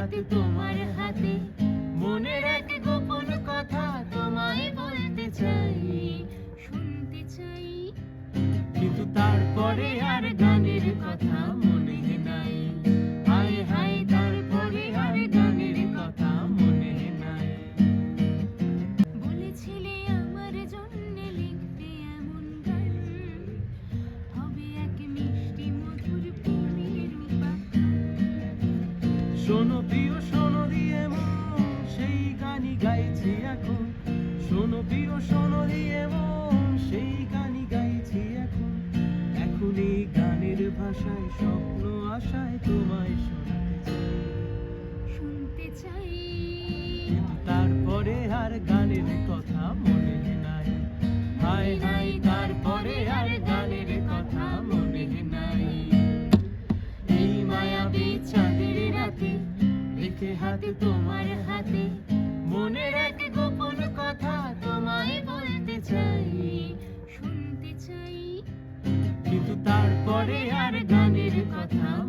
হাত তোমার হাতে শোনো প্রিয় শোনো দিয়ে মন সেই গানই গাইছি এখন। শোনো প্রিয় শোনো দিয়ে মন সেই গানই গাইছি এখন। এখন এই গানের ভাষায় স্বপ্ন আশায় তোমায় শোনাতে চাই। শুনতে চাই। কিন্তু তারপরে আর গানের কথা তোমার হাতে। মনের এক গোপন কথা তোমায় বলতে চাই, শুনতে চাই। কিন্তু তারপরে আর গানের কথা